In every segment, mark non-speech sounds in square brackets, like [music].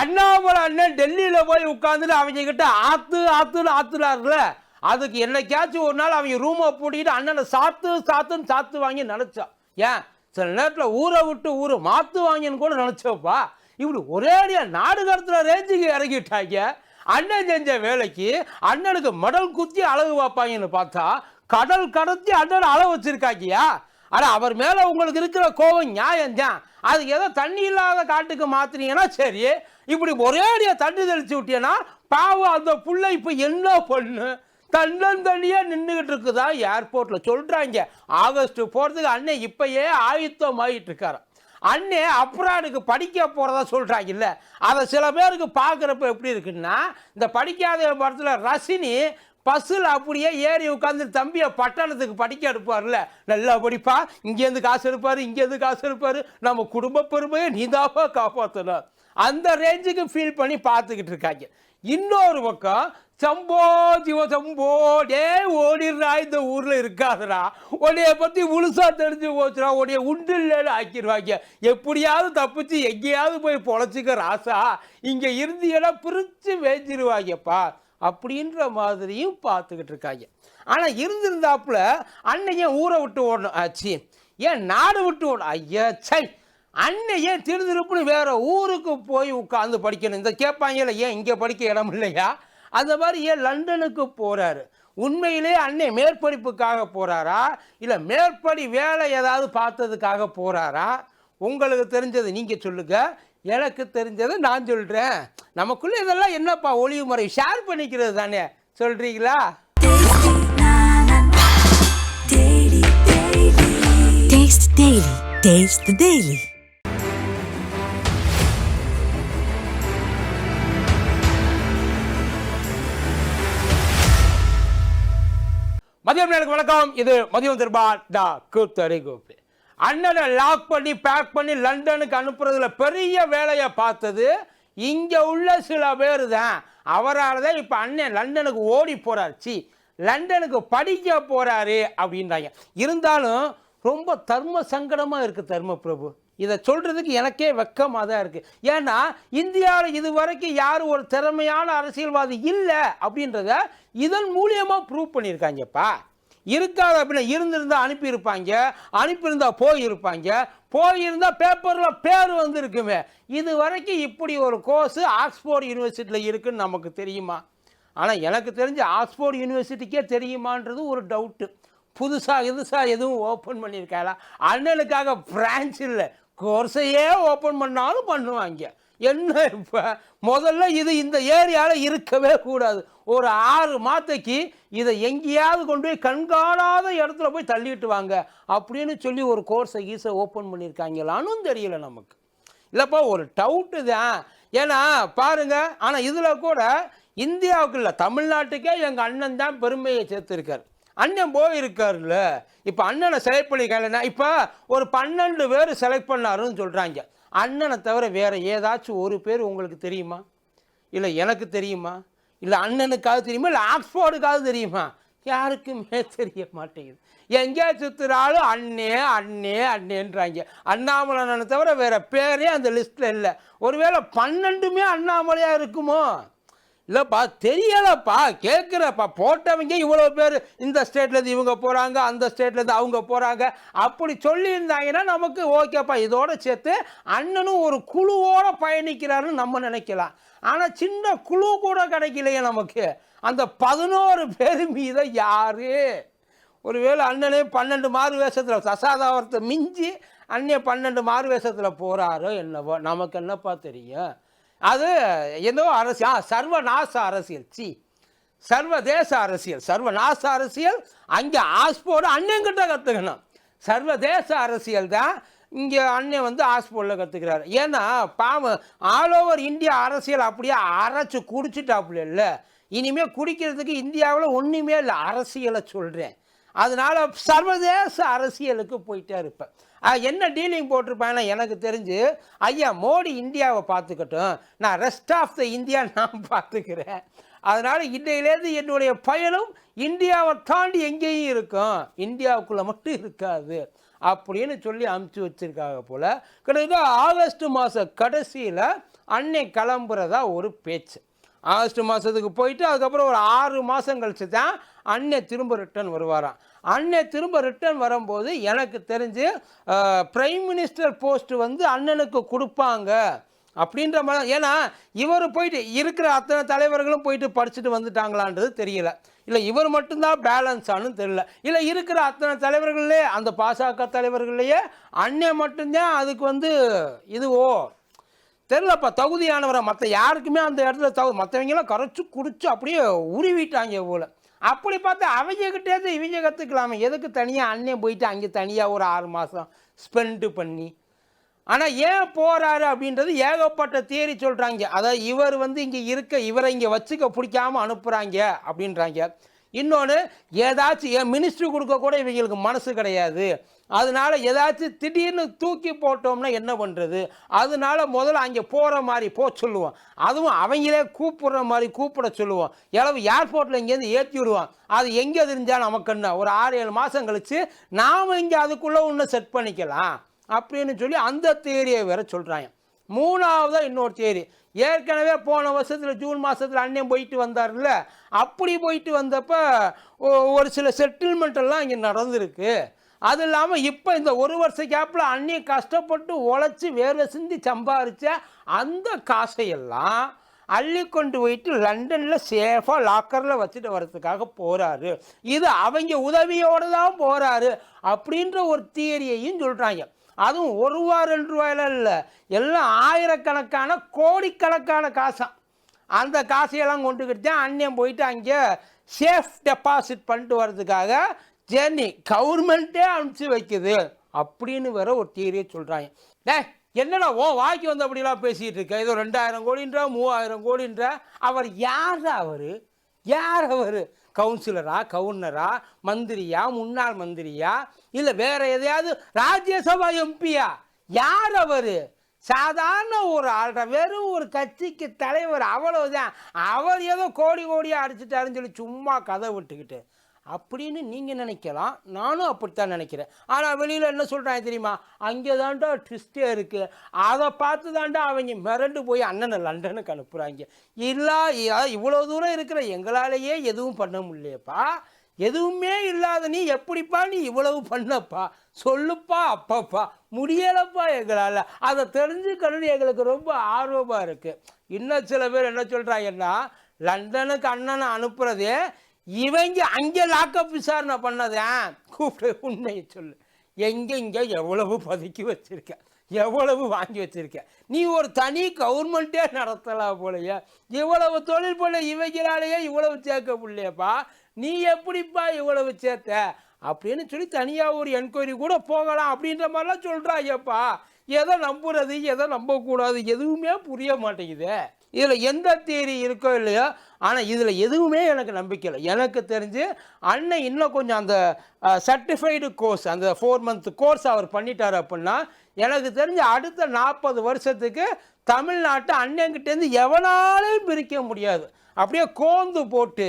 அண்ணாமலை அண்ணன் டெல்லியில் போய் உட்காந்துட்டு அவங்க கிட்ட ஆத்து ஆத்துன்னு ஆத்துறாருல அதுக்கு என்னைக்காச்சும் ஒரு நாள் அவங்க ரூமை பூட்டிக்கிட்டு அண்ணனை சாத்து சாத்துன்னு சாத்து வாங்கி நினச்சான் ஏன்? சில நேரத்தில் ஊரை விட்டு ஊரை மாற்று வாங்கின்னு கூட நினச்சோப்பா. இப்படி ஒரேடியாக நாடு கடத்துற ரேஞ்சுக்கு இறங்கிட்டாங்க. அண்ணன் செஞ்ச வேலைக்கு அண்ணனுக்கு மடல் குத்தி அழகு பார்ப்பாங்கன்னு பார்த்தா கடல் கடத்தி அண்ணன் அளவு வச்சுருக்காக்கியா ஆனால் அவர் மேலே உங்களுக்கு இருக்கிற கோபம் நியாயம்தான். அது ஏதோ தண்ணி இல்லாத காட்டுக்கு மாத்துனீங்கன்னா சரி. இப்படி ஒரே தண்ணி தெளிச்சு விட்டீங்கன்னா பாவம் அந்த புள்ள இப்போ என்ன பண்ணு? தன்னந்தனியாக நின்றுக்கிட்டு இருக்குதா? ஏர்போர்ட்டில் சொல்கிறாங்க ஆகஸ்ட் போகிறதுக்கு அண்ணன் இப்பயே ஆயுத்தம் ஆகிட்டு இருக்காரு அண்ணே அப்ராடுக்கு படிக்க போகிறதா சொல்கிறாங்க இல்லை அதை சில பேருக்கு பார்க்குறப்ப எப்படி இருக்குன்னா இந்த படிக்காத படத்தில் ரசினி பஸ்ஸில் அப்படியே ஏறி உட்காந்து தம்பியை பட்டணத்துக்கு படிக்க எடுப்பார்ல நல்லா படிப்பா இங்கேருந்து காசு எடுப்பார் இங்கேருந்து காசு எடுப்பார். நம்ம குடும்ப பெருமையை நீதாவா காப்பாற்றணும் அந்த ரேஞ்சுக்கு ஃபீல் பண்ணி பார்த்துக்கிட்டு இருக்காங்க. இன்னொரு பக்கம் சம்போ ஜிவ சம்போடே ஓடிடுறா இந்த ஊரில் இருக்காதுடா. உன்னைய பற்றி முழுசாக தெரிஞ்சு போச்சுடா உன்னைய உண்டு இல்லைன்னு ஆக்கிடுவாங்க. எப்படியாவது தப்பிச்சு எங்கேயாவது போய் பொழைச்சிக்க ராசா. இங்கே இருந்தீங்கன்னா பிரித்து வேஞ்சிருவாங்கப்பா அப்படின்ற மாதிரியும் பார்த்துக்கிட்டு இருக்காங்க. ஆனால் இருந்திருந்தாப்புல அன்னையன் ஊரை விட்டு ஓடணும். ஆச்சு. ஏன் நாடு விட்டு ஓடணும் ஐயா சை அன்னை ஏன் திருதிருப்புன்னு வேற ஊருக்கு போய் உட்காந்து படிக்கணும். இந்த கேட்பாங்கல்ல ஏன் இங்கே படிக்க இடம் இல்லையா? அந்த மாதிரி ஏன் லண்டனுக்கு போகிறாரு உண்மையிலே அன்னை மேற்படிப்புக்காக போகிறாரா இல்லை மேற்படி வேலை ஏதாவது பார்த்ததுக்காக போகிறாரா உங்களுக்கு தெரிஞ்சது நீங்கள் சொல்லுங்கள் எனக்கு தெரிஞ்சதை நான் சொல்றேன். நமக்குள்ள இதெல்லாம் என்னப்பா ஒளிவு முறை? ஷேர் பண்ணிக்கிறது தானே. Daily. மதியம் நேருக்கு வணக்கம். இது மதியம் திருபா டா கூத்தரி கோப்பி அண்ணனை லாக் பண்ணி பேக் பண்ணி லண்டனுக்கு அனுப்புறதுல பெரிய வேலையை பார்த்தது இங்க உள்ள சில பேர் தான் அவரால் தான் இப்போ அண்ணன் லண்டனுக்கு ஓடி போறார். சி லண்டனுக்கு படிக்க போறாரு அப்படின்றாங்க. இருந்தாலும் ரொம்ப தர்ம சங்கடமாக இருக்கு தர்ம பிரபு. இதை சொல்றதுக்கு எனக்கே வெக்கமாக தான் இருக்கு. ஏன்னா இந்தியாவில் இது வரைக்கும் யாரும் ஒரு திறமையான அரசியல்வாதி இல்லை அப்படின்றத இதன் மூலியமாக ப்ரூவ் பண்ணியிருக்காங்கப்பா. இருக்காது அப்படின்னா இருந்திருந்தால் அனுப்பியிருப்பாங்க அனுப்பியிருந்தால் போயிருப்பாங்க போயிருந்தால் பேப்பரில் பேர் வந்திருக்குமே. இது வரைக்கும் இப்படி ஒரு கோர்ஸு ஆக்ஸ்போர்ட் யூனிவர்சிட்டியில் இருக்குன்னு நமக்கு தெரியுமா? ஆனால் எனக்கு தெரிஞ்ச ஆக்ஸ்போர்ட் யூனிவர்சிட்டிக்கே தெரியுமான்றது ஒரு டவுட்டு புதுசாக புதுசாக எதுவும் ஓப்பன் பண்ணியிருக்காளா? அண்ணனுக்காக பிரான்ச் இல்லை. கோர்ஸையே ஓப்பன் பண்ணாலும் பண்ணுவாங்க. என்ன இப்போ? முதல்ல இது இந்த ஏரியாவில் இருக்கவே கூடாது. ஒரு ஆறு மாத்தைக்கு இதை எங்கேயாவது கொண்டு போய் கண்காணாத இடத்துல போய் தள்ளிட்டு வாங்க அப்படின்னு சொல்லி ஒரு கோர்ஸை கீஸை ஓப்பன் பண்ணியிருக்காங்களான்னு தெரியல நமக்கு. இல்லைப்பா ஒரு டவுட்டு தான். ஏன்னா பாருங்க ஆனால் இதில் கூட இந்தியாவுக்கு இல்லை தமிழ்நாட்டுக்கே எங்கள் அண்ணன் தான் பெருமையை சேர்த்துருக்கார். அண்ணன் போயிருக்காருல்ல. இப்போ அண்ணனை செலக்ட் பண்ணிக்கலன்னா இப்போ ஒரு பன்னெண்டு பேர் செலக்ட் பண்ணாருன்னு சொல்கிறாங்க அண்ணனை தவிர வேறு ஏதாச்சும் ஒரு பேர் உங்களுக்கு தெரியுமா? இல்லை எனக்கு தெரியுமா? இல்லை அண்ணனுக்காவது தெரியுமா? இல்லை ஆக்ஸ்போர்டுக்காவது தெரியுமா? யாருக்குமே தெரிய மாட்டேங்குது. எங்கே சுற்றுறாலும் அண்ணே அண்ணே அண்ணேன்றாங்க. அண்ணாமலை அண்ணனை தவிர வேறு பேரே அந்த லிஸ்ட்டில் இல்லை. ஒருவேளை பன்னெண்டுமே அண்ணாமலையாக இருக்குமோ? இல்லைப்பா தெரியலப்பா கேட்குறப்பா போட்டவங்க இவ்வளோ பேர் இந்த ஸ்டேட்லேருந்து இவங்க போகிறாங்க அந்த ஸ்டேட்லேருந்து அவங்க போகிறாங்க அப்படி சொல்லியிருந்தாங்கன்னா நமக்கு ஓகேப்பா. இதோட சேர்த்து அண்ணனும் ஒரு குழுவோடு பயணிக்கிறாருன்னு நம்ம நினைக்கலாம். ஆனால் சின்ன குழு கூட கிடைக்கலையே நமக்கு. அந்த பதினோரு பேர் மீத யார்? ஒருவேளை அண்ணனே பன்னெண்டு மாறு வேஷத்தில் சசாதாவரத்தை மிஞ்சி அண்ணே பன்னெண்டு மாறு வேஷத்தில் போகிறாரோ என்னவோ நமக்கு என்னப்பா தெரியும்? அது ஏதோ அரசியல் ஆ சர்வநாச அரசியல். சி. சர்வதேச அரசியல். சர்வநாச அரசியல் அங்கே ஆஸ்போர்டு அண்ணங்கிட்ட கற்றுக்கணும் சர்வதேச அரசியல் தான் இங்கே அண்ணன் வந்து ஆஸ்போர்டில் கற்றுக்கிறாரு ஏன்னா பாவம் ஆல் ஓவர் இந்தியா அரசியல் அப்படியே அரைச்சி குடிச்சிட்டாப்புல இல்லை. இனிமேல் குடிக்கிறதுக்கு இந்தியாவில் ஒன்றுமே இல்லை. அரசியலை சொல்கிறேன் அதனால் சர்வதேச அரசியலுக்கு போயிட்டே இருப்பேன். என்ன டீலிங் போட்டிருப்பாங்கன்னா எனக்கு தெரிஞ்சு ஐயா மோடி இந்தியாவை பார்த்துக்கட்டும். நான் ரெஸ்ட் ஆஃப் த இந்தியா நான் பார்த்துக்கிறேன். அதனால் இன்றையிலேருந்து என்னுடைய பயணம் இந்தியாவை தாண்டி எங்கேயும் இருக்கும். இந்தியாவுக்குள்ளே மட்டும் இருக்காது. அப்படின்னு சொல்லி அமுச்சு வச்சுருக்காங்க போல். கிட்டத்தட்ட ஆகஸ்ட் மாத கடைசியில் அன்னை கிளம்புறதா ஒரு பேச்சு. ஆகஸ்ட் மாதத்துக்கு போயிட்டு அதுக்கப்புறம் ஒரு ஆறு மாதம் கழித்து தான் அண்ணன் திரும்ப ரிட்டர்ன் வருவாராம். அண்ணன் திரும்ப ரிட்டர்ன் வரும்போது எனக்கு தெரிஞ்சு பிரைம் மினிஸ்டர் போஸ்ட் வந்து அண்ணனுக்கு கொடுப்பாங்க அப்படின்ற மாதிரி. ஏன்னா இவர் போயிட்டு இருக்கிற அத்தனை தலைவர்களும் போயிட்டு படிச்சுட்டு வந்துட்டாங்களான்றது தெரியல. இல்லை இவர் மட்டும்தான் பேலன்ஸ் ஆனும் தெரியல. இல்லை இருக்கிற அத்தனை தலைவர்களே அந்த பாசக தலைவர்களையே அண்ணன் மட்டும்தான் அதுக்கு வந்து இதுவோ தெரிலப்பா தகுதியானவரை. மற்ற யாருக்குமே அந்த இடத்துல தகு மற்றவங்களாம் கரைச்சி குடிச்சு அப்படியே உருவிட்டாங்க போல. அப்படி பார்த்தா அவங்கக்கிட்டேருந்து இவங்க கற்றுக்கலாமே எதுக்கு தனியாக அண்ணன் போயிட்டு அங்கே தனியாக ஒரு ஆறு மாதம் ஸ்பெண்டு பண்ணி? ஆனால் ஏன் போகிறாரு அப்படின்றது ஏகப்பட்ட தேரி சொல்கிறாங்க அதாவது இவர் வந்து இங்கே இருக்க இவரை இங்கே வச்சுக்க பிடிக்காம அனுப்புகிறாங்க அப்படின்றாங்க. இன்னொன்று ஏதாச்சும் என் மினிஸ்ட்ரி கொடுக்க கூட இவங்களுக்கு மனசு கிடையாது. அதனால ஏதாச்சும் திடீர்னு தூக்கி போட்டோம்னா என்ன பண்ணுறது அதனால முதல்ல அங்கே போகிற மாதிரி போ சொல்லுவோம் அதுவும் அவங்களே கூப்பிடுற மாதிரி கூப்பிட சொல்லுவோம் எளவு ஏர்போர்ட்டில் இங்கேருந்து ஏற்றி விடுவான். அது எங்கே தெரிஞ்சாலும் நமக்கு என்ன? ஒரு ஆறு ஏழு மாதம் கழித்து நாம் இங்கே அதுக்குள்ளே ஒன்று செட் பண்ணிக்கலாம். அப்படின்னு சொல்லி அந்த தேரியை வேற சொல்கிறாங்க மூணாவதாக இன்னொரு தேரி ஏற்கனவே போன வருஷத்தில் ஜூன் மாதத்தில் அண்ணன் போயிட்டு வந்தார்ல அப்படி போயிட்டு வந்தப்போ ஒரு சில செட்டில்மெண்ட்டெல்லாம் இங்கே நடந்திருக்கு. அது இல்லாமல் இப்போ இந்த ஒரு வருஷ கேப்பில் அண்ணி கஷ்டப்பட்டு உழைச்சி வேலை சிந்தி சம்பாரித்த அந்த காசையெல்லாம் அள்ளி கொண்டு போயிட்டு லண்டனில் சேஃபாக லாக்கரில் வச்சுட்டு வர்றதுக்காக போகிறாரு இது அவங்க உதவியோடு தான் போகிறாரு அப்படின்ற ஒரு தியரியையும் சொல்கிறாங்க அதுவும் ஒரு ரூபா ரெண்டு ரூபாயில இல்லை. எல்லாம் ஆயிரக்கணக்கான கோடிக்கணக்கான காசாம் அந்த காசையெல்லாம் கொண்டுக்கிட்டு தான் அண்ணன் போயிட்டு அங்கே சேஃப் டெபாசிட் பண்ணிட்டு வர்றதுக்காக ஜெர்னி கவர்மெண்ட்டே அனுப்பிச்சு வைக்குது. அப்படின்னு வேற ஒரு தீரியை சொல்கிறாங்க டே என்னடா ஓ வாக்கி வந்து அப்படிலாம் பேசிகிட்டு இருக்க? ஏதோ ரெண்டாயிரம் கோடின்ற மூவாயிரம் கோடின்ற. அவர் யார் அவர்? யார் அவர்? கவுன்சிலரா கவுர்னரா மந்திரியா முன்னாள் மந்திரியா இல்லை வேற எதையாவது ராஜ்யசபா எம்பியா? யார் அவர்? சாதாரண ஒரு ஆள்ற வெறும் ஒரு கட்சிக்கு தலைவர் அவ்வளவுதான். அவர் ஏதோ கோடி கோடியாக அடிச்சுட்டாருன்னு சொல்லி சும்மா கதை விட்டுக்கிட்டு. அப்படின்னு நீங்கள் நினைக்கலாம். நானும் அப்படித்தான் நினைக்கிறேன். ஆனால் வெளியில் என்ன சொல்கிறாங்க தெரியுமா? அங்கே தாண்டா ட்விஸ்டே இருக்குது அதை பார்த்து தாண்டா அவங்க மிரண்டு போய் அண்ணனை லண்டனுக்கு அனுப்புகிறாங்க இல்லை இவ்வளோ தூரம் இருக்கிற எங்களாலேயே எதுவும் பண்ண முடியலையப்பா எதுவுமே இல்லாத நீ எப்படிப்பா நீ இவ்வளவு பண்ணப்பா? சொல்லுப்பா அப்பப்பா. முடியலப்பா எங்களால். அதை தெரிஞ்சுக்கணும்னு எங்களுக்கு ரொம்ப ஆர்வமாக இருக்குது இன்னும் சில பேர் என்ன சொல்கிறாங்கன்னா லண்டனுக்கு அண்ணனை அனுப்புகிறதே இவங்க அங்கே லாக்அப் விசாரணை பண்ணதேன் கூப்பிட்டு உண்மையை சொல்லு. எங்கெங்க எவ்வளவு பதுக்கி வச்சுருக்க? எவ்வளவு வாங்கி வச்சிருக்க? நீ ஒரு தனி கவர்மெண்ட்டே நடத்தலாம் போலயே இவ்வளவு தொழில் பண்ண இவங்களாலேயே இவ்வளவு சேர்க்க முடியப்பா நீ எப்படிப்பா இவ்வளவு சேர்த்த? அப்படின்னு சொல்லி தனியாக ஒரு என்கொயரி கூட போகலாம் அப்படின்ற மாதிரிலாம் சொல்கிறாங்கப்பா எதை நம்புறது எதை நம்பக்கூடாது எதுவுமே புரிய மாட்டேங்குது. இதில் எந்த தேரி இருக்கோ இல்லையோ ஆனால் இதில் எதுவுமே எனக்கு நம்பிக்கை இல்லை. எனக்கு தெரிஞ்சு அண்ணன் இன்னும் கொஞ்சம் அந்த சர்டிஃபைடு கோர்ஸ் அந்த ஃபோர் மந்த் கோர்ஸ் அவர் பண்ணிட்டார் அப்படின்னா எனக்கு தெரிஞ்சு அடுத்த நாற்பது வருஷத்துக்கு தமிழ்நாட்டை அண்ணன்கிட்டேருந்து எவனாலையும் பிரிக்க முடியாது. அப்படியே கோந்து போட்டு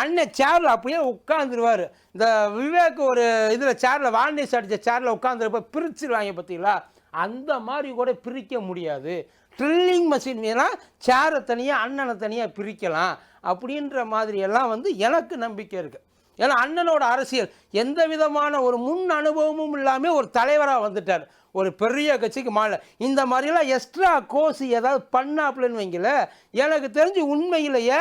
அண்ணன் சேரில் அப்படியே உட்காந்துருவார் இந்த விவேக் ஒரு இதில் சேரில் வார்னிஸ் அடித்த சேரில் உட்காந்துருப்ப பிரிச்சுருவாங்க பார்த்தீங்களா? அந்த மாதிரி கூட பிரிக்க முடியாது. ட்ரில்லிங் மிஷின் வேணால் சேரை தனியாக அண்ணனை தனியாக பிரிக்கலாம். அப்படின்ற மாதிரியெல்லாம் வந்து எனக்கு நம்பிக்கை இருக்குது ஏன்னா அண்ணனோட அரசியல் எந்த விதமான ஒரு முன் அனுபவமும் இல்லாமல் ஒரு தலைவராக வந்துட்டார். ஒரு பெரிய கட்சிக்கு மாலை இந்த மாதிரிலாம் எக்ஸ்ட்ரா கோர்ஸ் ஏதாவது பண்ணாப்புலன்னு வைங்கள எனக்கு தெரிஞ்சு உண்மையிலேயே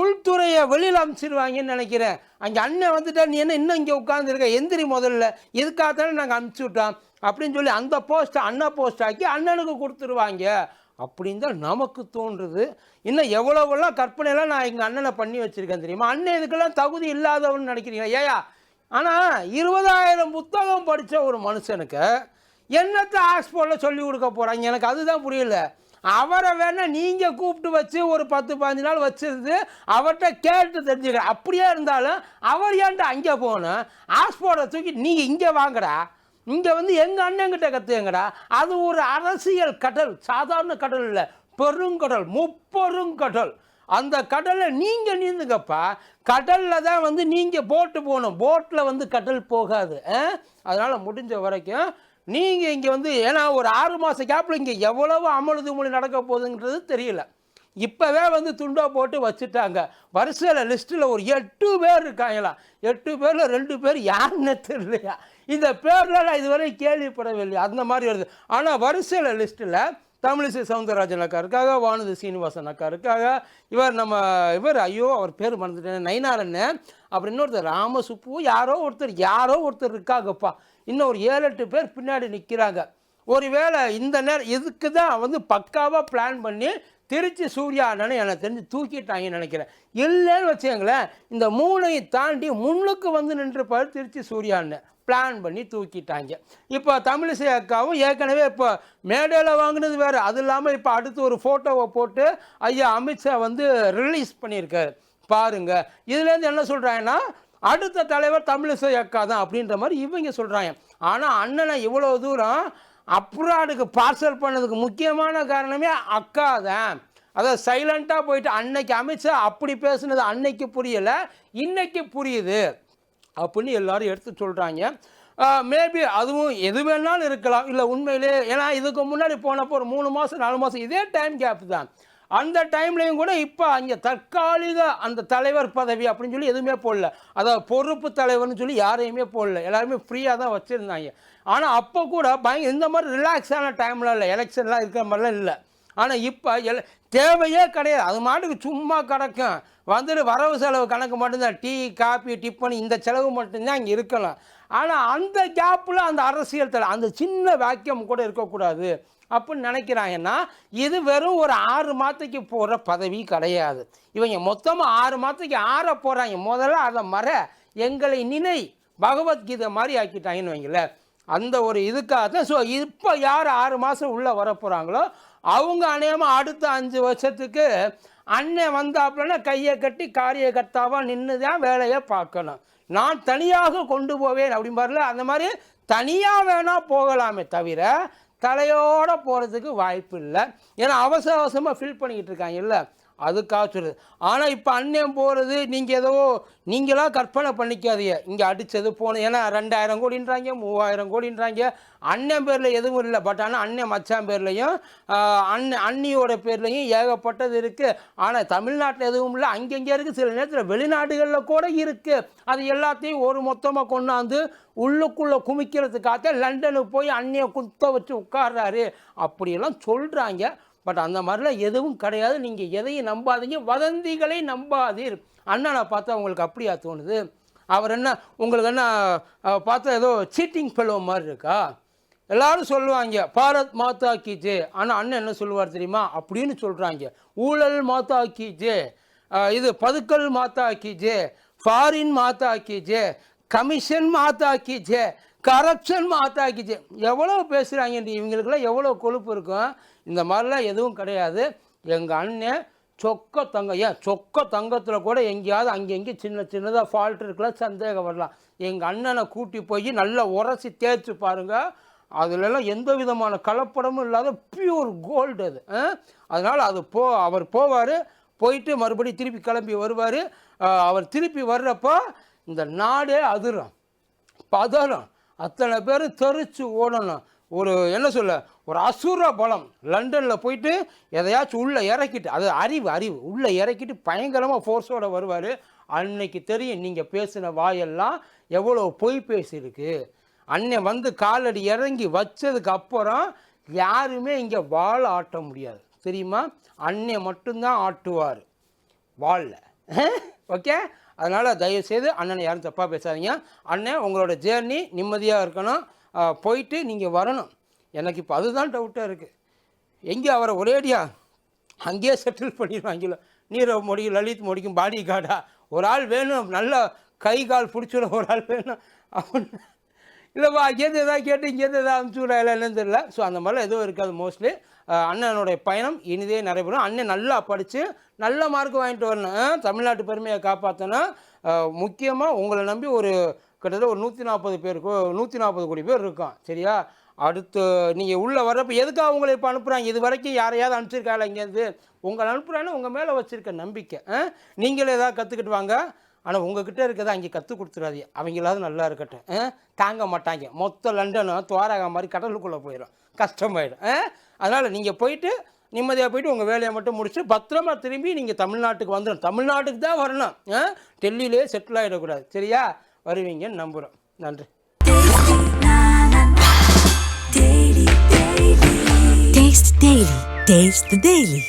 உள்துறையை வெளியில் அனுப்பிச்சிடுவாங்கன்னு நினைக்கிறேன். அங்கே அண்ணன் வந்துட்டா நீ என்ன இன்னும் இங்கே உட்காந்துருக்க எந்திரி முதல்ல. எதுக்காகத்தானே நாங்கள் அனுப்பிச்சி விட்டோம்? அப்படின்னு சொல்லி அந்த போஸ்ட்டை அண்ணா போஸ்ட் ஆக்கி அண்ணனுக்கு கொடுத்துருவாங்க. அப்படின்னு தான் நமக்கு தோன்றுது. இன்னும் எவ்வளவெல்லாம் கற்பனையெல்லாம் நான் எங்கள் அண்ணனை பண்ணி வச்சுருக்கேன் தெரியுமா? அண்ணன் இதுக்கெல்லாம் தகுதி இல்லாதவன்னு நினைக்கிறீங்க ஏயா ஆனால் இருபதாயிரம் புத்தகம் படித்த ஒரு மனுஷனுக்கு என்னத்தை ஆக்ஸ்போர்டில் சொல்லி கொடுக்க போகிறாங்க எனக்கு அதுதான் புரியல. அவரை வேணால் நீங்கள் கூப்பிட்டு வச்சு ஒரு பத்து பதினஞ்சு நாள் வச்சுருந்து அவர்கிட்ட கேட்டு தெரிஞ்சுக்கிற அப்படியே இருந்தாலும் அவர் ஏன்ட்டு அங்கே போகணும் ஆக்ஸ்போர்டை தூக்கி நீங்கள் இங்கே வாங்கடா. இங்கே வந்து எங்கள் அண்ணங்கிட்ட கற்றுக்கங்கடா அது ஒரு அரசியல் கடல் சாதாரண கடல் இல்லை பெருங்கடல் முப்பெருங்கடல். அந்த கடலில் நீங்கள் நீந்துங்கப்பா. கடலில் தான் வந்து நீங்கள் போட்டு போகணும். போட்டில் வந்து கடல் போகாது அதனால் முடிஞ்ச வரைக்கும் நீங்கள் இங்கே வந்து ஏன்னா ஒரு ஆறு மாத கேப்பில் இங்கே எவ்வளவு அமலுது மொழி நடக்க போகுதுன்றது தெரியல. இப்போவே வந்து துண்டா போட்டு வச்சுட்டாங்க. வரிசையில் லிஸ்ட்டில் ஒரு எட்டு பேர் இருக்காங்களா? எட்டு பேரில் ரெண்டு பேர் யாருன்னு தெரியலையா? இந்த பேர்லாம் நான் இதுவரை கேள்விப்படவில்லை. அந்த மாதிரி வருது. ஆனால் வரிசையில் லிஸ்ட்டில் தமிழிசை சவுந்தரராஜன் அக்கா இருக்காங்க வானதி சீனிவாசன் அக்கா இருக்காங்க இவர் நம்ம இவர் ஐயோ அவர் பேர் மறந்துட்டேன் நயினாரண்ணன் அப்புறம் இன்னொருத்தர் ராமசுப்பு யாரோ ஒருத்தர் யாரோ ஒருத்தர் இருக்காங்கப்பா. இன்னும் ஒரு ஏழு எட்டு பேர் பின்னாடி நிற்கிறாங்க ஒருவேளை இந்த நேரம் இதுக்கு தான் வந்து பக்காவாக பிளான் பண்ணி திருச்சி சூர்யா அண்ணனை எனக்கு தெரிஞ்சு தூக்கிட்டாங்கன்னு நினைக்கிறேன். இல்லைன்னு வச்சுக்கங்களேன் இந்த மூணையும் தாண்டி முன்னுக்கு வந்து நின்றுப்பார் திருச்சி சூர்யா அண்ணன். பிளான் பண்ணி தூக்கிட்டாங்க. இப்போ தமிழிசை அக்காவும் ஏற்கனவே இப்போ மேடையில் வாங்கினது வேறு. அது இல்லாமல் இப்போ அடுத்து ஒரு ஃபோட்டோவை போட்டு ஐயா அமித்ஷா வந்து ரிலீஸ் பண்ணியிருக்காரு. பாருங்க. இதுலேருந்து என்ன சொல்கிறாங்கன்னா அடுத்த தலைவர் தமிழிசை அக்கா தான் அப்படின்ற மாதிரி இவங்க சொல்கிறாங்க ஆனால் அண்ணனை இவ்வளோ தூரம் அப்ராடுக்கு பார்சல் பண்ணதுக்கு முக்கியமான காரணமே அக்கா தான். அதாவது சைலண்ட்டாக போயிட்டு அன்னைக்கு அமித்ஷா அப்படி பேசுனது அன்னைக்கு புரியலை இன்னைக்கு புரியுது. அப்படின்னு எல்லாரும் எடுத்து சொல்கிறாங்க மேபி அதுவும் எது வேணாலும் இருக்கலாம். இல்லை உண்மையிலே ஏன்னா இதுக்கு முன்னாடி போனப்போ ஒரு மூணு மாதம் நாலு மாதம் இதே டைம் கேப் தான். அந்த டைம்லையும் கூட இப்போ அங்கே தற்காலிக அந்த தலைவர் பதவி அப்படின்னு சொல்லி எதுவுமே போடல. அதாவது பொறுப்பு தலைவர்னு சொல்லி யாரையுமே போடல. எல்லாருமே ஃப்ரீயாக தான் வச்சுருந்தாங்க. ஆனால் அப்போ கூட பயங்கர இந்த மாதிரி ரிலாக்ஸான டைம்லாம் இல்லை. எலெக்ஷன்லாம் இருக்கிற மாதிரிலாம் இல்லை. ஆனால் இப்போ எல தேவையே கிடையாது. அது மாட்டுக்கு சும்மா கிடக்கும். வந்துட்டு வரவு செலவு கணக்கு மட்டும்தான். டீ காப்பி டிஃபன் இந்த செலவு மட்டும்தான் இங்கே இருக்கலாம். ஆனால் அந்த கேப்பில் அந்த அரசியல் தலை அந்த சின்ன வாக்கியம் கூட இருக்கக்கூடாது அப்படின்னு நினைக்கிறாங்கன்னா இது வெறும் ஒரு ஆறு மாதத்துக்கு போகிற பதவி கிடையாது. இவங்க மொத்தமாக ஆறு மாதத்துக்கு ஆற போகிறாங்க முதல்ல அதை மற எங்களை நினை பகவத்கீதை மாதிரி ஆக்கிட்டாங்கன்னு வைங்களேன். அந்த ஒரு இதுக்காக தான் ஸோ இப்போ யார் ஆறு மாதம் உள்ளே வர போகிறாங்களோ அவங்க அநேகமாக அடுத்த அஞ்சு வருஷத்துக்கு அண்ணன் வந்தாப்புலன்னா கையை கட்டி காரியகர்த்தாவாக நின்று தான் வேலையை பார்க்கணும். நான் தனியாக கொண்டு போவேன் அப்படிம்பாருல அந்த மாதிரி தனியாக வேணால் போகலாமே தவிர தலையோடு போகிறதுக்கு வாய்ப்பு இல்லை. ஏன்னா அவசர அவசரமாக ஃபில் பண்ணிக்கிட்டு இருக்காங்க இல்லை. அதுக்காக சொல்லுது ஆனால் இப்போ அண்ணன் போகிறது நீங்கள் ஏதோ நீங்களாக கற்பனை பண்ணிக்காதீங்க. இங்கே அடித்தது போன ஏன்னா ரெண்டாயிரம் கோடின்றாங்க மூவாயிரம் கோடின்றாங்க. அண்ணன் பேரில் எதுவும் இல்லை. பட் ஆனால் அண்ணன் மச்சான் பேர்லையும் அண்ணன் அண்ணியோட பேர்லையும் ஏகப்பட்டது இருக்குது ஆனால் தமிழ்நாட்டில் எதுவும் இல்லை. அங்கங்கே இருக்குது சில நேரத்தில் வெளிநாடுகளில் கூட இருக்குது அது எல்லாத்தையும் ஒரு மொத்தமாக கொண்டாந்து உள்ளுக்குள்ளே குமிக்கிறதுக்காக லண்டனுக்கு போய் அண்ணியை குத்த வச்சு உட்கார்றாரு. அப்படியெல்லாம் சொல்கிறாங்க பட் அந்த மாதிரிலாம் எதுவும் கிடையாது. நீங்கள் எதையும் நம்பாதீங்க. வதந்திகளை நம்பாதீர். அண்ணனை பார்த்தா உங்களுக்கு அப்படியா தோணுது? அவர் என்ன உங்களுக்கு என்ன பார்த்தா ஏதோ சீட்டிங் ஃபெலோ மாதிரி இருக்கா? எல்லாரும் சொல்லுவாங்க பாரத் மாதா கி ஜே. ஆனால் அண்ணன் என்ன சொல்லுவார் தெரியுமா? அப்படின்னு சொல்கிறாங்க ஊழல் மாதா கி ஜே. இது பதுக்கல் மாதா கி ஜே. ஃபாரின் மாதா கி ஜே. கமிஷன் மாதா கி ஜே. கரப்ஷன் மாத்தாக்கிச்சு. எவ்வளோ பேசுகிறாங்க இவங்களுக்கெல்லாம் எவ்வளோ கொழுப்பு இருக்கும் இந்த மாதிரிலாம் எதுவும் கிடையாது. எங்கள் அண்ணன் சொக்க தங்கம் ஏன் சொக்க தங்கத்தில் கூட எங்கேயாவது அங்கெங்கே சின்ன சின்னதாக ஃபால்ட் இருக்கலாம் சந்தேகம் வரலாம். எங்கள் அண்ணனை கூட்டி போய் நல்லா உரசி தேய்ச்சி பாருங்கள் அதுலலாம் எந்த விதமான கலப்படமும் இல்லாத பியூர் கோல்டு அது. அதனால் அது போ அவர் போவார். போயிட்டு மறுபடியும் திருப்பி கிளம்பி வருவார். அவர் திருப்பி வர்றப்போ இந்த நாடே அதிரும். பதறும். அத்தனை பேர் தெரிச்சு ஓடணும். ஒரு என்ன சொல்ல ஒரு அசுர பலம். லண்டனில் போயிட்டு எதையாச்சும் உள்ளே இறக்கிட்டு அது அறிவு அறிவு. உள்ளே இறக்கிட்டு பயங்கரமாக ஃபோர்ஸோட வருவார். அன்னைக்கு தெரியும் நீங்கள் பேசின வாயெல்லாம் எவ்வளோ பொய் பேசியிருக்கு. அன்னை வந்து காலடி இறங்கி வச்சதுக்கு அப்புறம் யாருமே இங்கே வாழ ஆட்ட முடியாது. தெரியுமா? அன்னை மட்டும்தான் ஆட்டுவார். வாழல. [laughs] ஓகே? அதனால் தயவுசெய்து அண்ணனை யாரும் தப்பாக பேசாதீங்க. அண்ணன் உங்களோட ஜேர்னி நிம்மதியாக இருக்கணும். போயிட்டு நீங்கள் வரணும். எனக்கு இப்போ அதுதான் டவுட்டாக இருக்குது எங்கே அவரை ஒரேடியா அங்கேயே செட்டில் பண்ணிடுவாங்களோ? நீரவ் மோடி லலித் மோடிக்கும் பாடி கார்டா ஒரு ஆள் வேணும். நல்ல கை கால் பிடிச்சிட ஒரு ஆள் வேணும். அப்படின்னு இல்லைப்பா அங்கேருந்து எதாவது கேட்டு இங்கேருந்து எதாவது அனுப்பிச்சி விட இல்லைன்னு தெரியல. ஸோ அந்த மாதிரிலாம் எதுவும் இருக்காது மோஸ்ட்லி அண்ணனுடைய பயணம் இனிதே நடைபெறும். அண்ணன் நல்லா படித்து நல்ல மார்க் வாங்கிட்டு வரணும். தமிழ்நாட்டு பெருமையை காப்பாற்றணும் முக்கியமாக உங்களை நம்பி ஒரு கிட்டத்தட்ட ஒரு நூற்றி நாற்பது பேருக்கு நூற்றி நாற்பது கோடி பேர் இருக்கான் சரியா? அடுத்து நீங்கள் உள்ளே வர்றப்போ எதுக்காக உங்களை இப்போ அனுப்புகிறாங்க இது வரைக்கும் யாரையாவது அனுப்பிச்சிருக்காங்களா இங்கேருந்து? உங்களை அனுப்புகிறான்னு உங்கள் மேலே வச்சுருக்க நம்பிக்கை. நீங்களே ஏதாவது கற்றுக்கிட்டு வாங்க. ஆனால் உங்ககிட்ட இருக்கிறத அங்கே கற்றுக் கொடுத்துடாது அவங்களாவது நல்லா இருக்கட்டும். ஆ? தாங்க மாட்டாங்க. மொத்த லண்டனும் துவாரகா மாதிரி கடலுக்குள்ளே போயிடும் கஷ்டமாயிடும். ஆ? அதனால் நீங்கள் போயிட்டு நிம்மதியாக போயிட்டு உங்கள் வேலையை மட்டும் முடிச்சுட்டு பத்திரமா திரும்பி நீங்கள் தமிழ்நாட்டுக்கு வந்துடும் தமிழ்நாட்டுக்கு தான் வரணும் ஆ? டெல்லியிலே செட்டில் ஆகிடக்கூடாது சரியா வருவீங்கன்னு நம்புகிறோம் நன்றி Taste Daily. Taste the Daily.